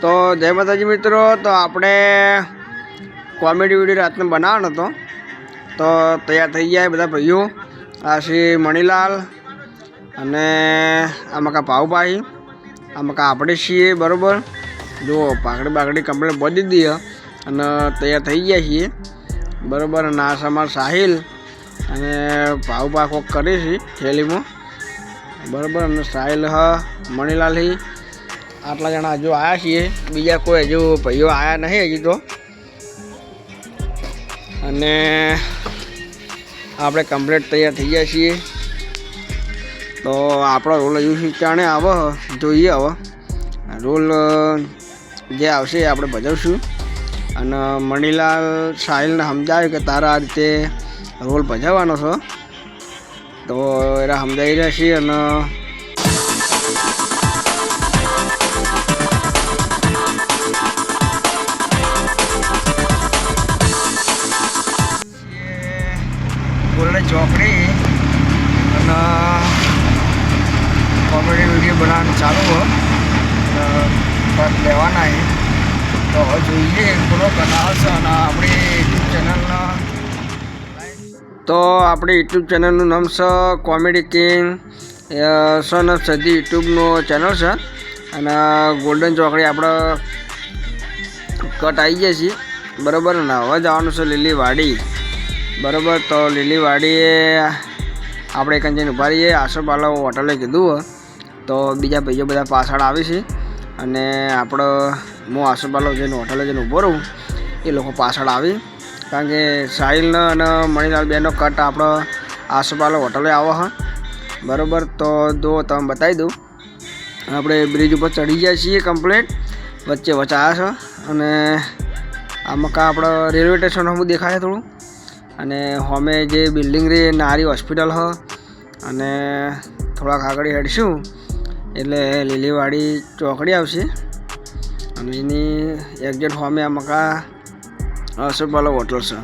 જય માતાજી મિત્રો, તો આપણે કોમેડી વીડિયો રાતને બનાવવાનો હતો. તો તૈયાર થઈ ગયા બધા ભાઈઓ. આ શ્રી મણીલાલ અને આમાં કા પાઉભાઈ આમાં કા આપણે છીએ, બરાબર? જો પાકડી બાકડી કમ્પ્લેટ બધી દઈએ અને તૈયાર થઈ ગયા છીએ. બરાબર? અને આ સમાર સાહિલ અને પાઉભા કોક કરી છે, થેલીમાં. બરાબર? અને સાહિલ હ, મણીલાલ હી. આટલા જણા હજુ આવ્યા છીએ. બીજા કોઈ હજુ ભાઈઓ આવ્યા નહીં હજી તો. અને આપણે કમ્પ્લીટ તૈયાર થઈ ગયા છીએ. તો આપણો રોલ હજુ ચાણે આવે, જોઈએ હવે રોલ જે આવશે આપણે ભજવશું અને મણીલાલ સાહિલને સમજાવ્યું કે તારા આ રીતે રોલ ભજવવાનો છો. તો એરા સમજાવી રહ્યા છીએ અને ચોકડી અને કોમેડી વીડિયો બનાવવાનું ચાલુ હોય. લેવાના એ. તો જોઈએ બનાવ છે અને આપણી યુટ્યુબ ચેનલના. તો આપણી યુટ્યુબ ચેનલનું નામ છે કોમેડી કિંગ. સન ઓફ સધી યુટ્યુબનું ચેનલ છે. અને ગોલ્ડન ચોકડી આપણે કટ આવી જાય છીએ. બરાબર ને? હવે જવાનું છે લીલી વાડી. બરાબર, તો લીલીવાડીએ આપણે એક જઈને ઊભા રહીએ. આસોપાલો હોટલે કીધું તો બીજા ભાઈઓ બધા પાછળ આવે છે. અને આપણો, હું આસોપાલો જઈને હોટલે જઈને ઊભો રહું. એ લોકો પાછળ આવી. કારણ કે સાહિલનો અને મણિલાલ બેનનો કટ આપણો આસોપાલો હોટલે આવો હ. બરાબર, તો જો તમે બતાવી દઉં. આપણે બ્રિજ ઉપર ચડી જઈએ છીએ કમ્પ્લેટ વચ્ચે વચ્ચે આવ્યા છો. અને આમાં કા આપણો રેલવે સ્ટેશન હું દેખાય થોડું? અને હોમે જે બિલ્ડિંગ રે નારી હોસ્પિટલ હ, અને થોડાક આગળ હેડશું, એટલે લીલીવાડી ચોકડી આવશે. અને એની એક્ઝેટ હોમે આ મકા અશોકવાલો હોટલ છે.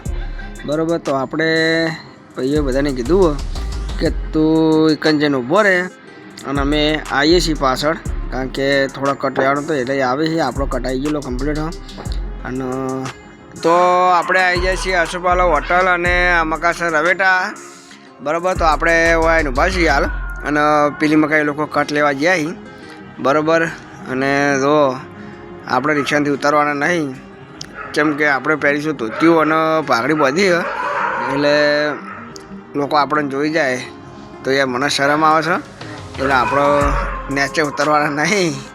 બરાબર, તો આપણે ભાઈઓ બધાને કીધું કે તું એકન જઈને ઊભો રહે અને અમે આવીએ છીએ પાછળ, કારણ કે થોડા કટ રહેવાનું તો એટલે આવે છે, આપણો કટ આવી ગયેલો કમ્પ્લીટ અને તો આપણે આવી જાય છીએ આસોપાલો હોટલ અને મકાસર રવેટા. બરાબર, તો આપણે વાય ઊભા છીએ હાલ. અને પેલી મકાઈ લોકો કટ લેવા જાય બરાબર, અને જો આપણે રિક્ષાથી ઉતારવાના નહીં. કેમ કે આપણે પહેરીશું ધોતિયું અને પાઘડી બધી. એટલે લોકો આપણને જોઈ જાય. તો એ મને શરમ આવે છે. એટલે આપણો નેચે ઉતરવાના નહીં.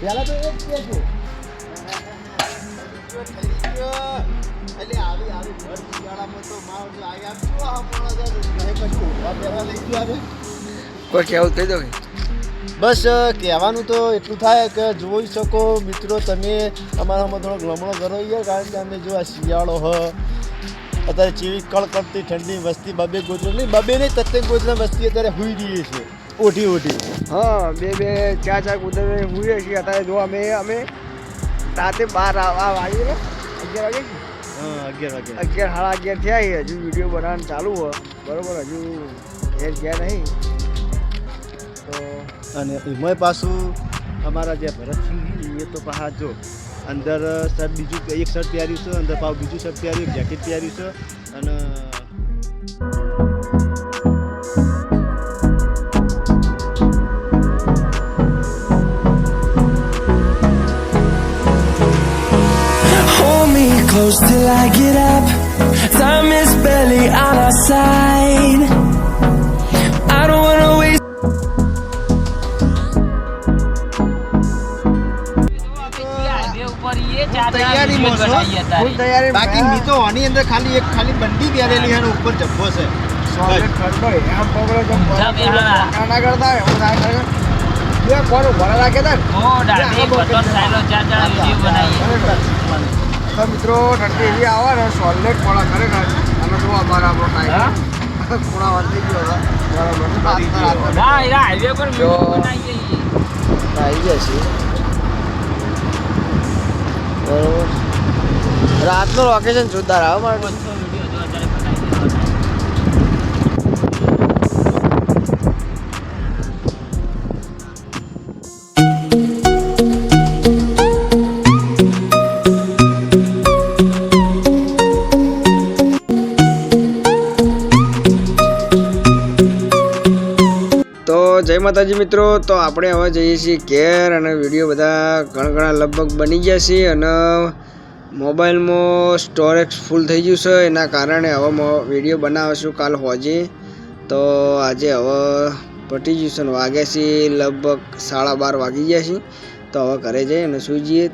પેલા તો એક કેજો એટલે આવી આવી ઘર શિયાળામાં તો માવ જો શું હમણાં જ નહીં કશું ઊભા પહેલા લઈ ગયો આવે કોઈ કહેવું કહી દો બસ કહેવાનું તો એટલું થાય કે જોઈ શકો મિત્રો તમે અમારામાં થોડોક લમણો કરો યાર કારણ કે અમે જો આ શિયાળો હ અત્યારે ચીવી કળકળતી ઠંડી વસ્તી બબે ગોતરો નહીં બબે નહીં તત્તે ગોતરા વસ્તી અત્યારે હુઈ રહી છે. ઓઢી ઓઢી હા બે બે ચાર ચાર કુદરત હુઈએ છીએ અત્યારે જો અમે અમે રાતે બાર આવવા વાગી ને અગિયાર વાગે? અગિયાર વાગે. અગિયાર સાડા અગિયાર થયા હજુ વીડિયો બનાવવાનું ચાલુ હોય. બરોબર હજુ ઘેર ગયા નહીં. તો અને એમાંય પાછું અમારા જે ભરતસિંહ એ તો પાછા જો અંદર શર્ટ બીજું એક શર્ટ પહેર્યું છે અંદર પાછું બીજું શર્ટ પહેર્યું જેકેટ પહેર્યું છે અને Time is barely on our side. I don't wanna waste. તૈયારીમાં છો? ફૂલ તૈયારી બાકી મી તો આની અંદર ખાલી એક ખાલી બંડી પહેરેલી છે અને ઉપર જબ્બો છે. રાખે તા મિત્રો ઠંડી એવી આવે ને સોલેટ પોળા ખરેખર અને જો અમારા આપણો ટાઈમ પૂરા વાર ગયો રાતનું લોકેશન જોરદાર આવે મારે જય માતાજી મિત્રો. તો આપણે હવે જઈએ છીએ ઘેર અને વીડિયો બધા ઘણા ઘણા લગભગ બની ગયા છે અને મોબાઈલમાં સ્ટોરેજ ફૂલ થઈ ગયું છે. એના કારણે હવે વીડિયો બનાવીશું કાલ હોજે. તો આજે હવે પટી ગયું છે વાગ્યા છે લગભગ સાડા બાર વાગી ગયા છે. તો હવે ઘરે જઈએ અને સૂઈ જઈએ.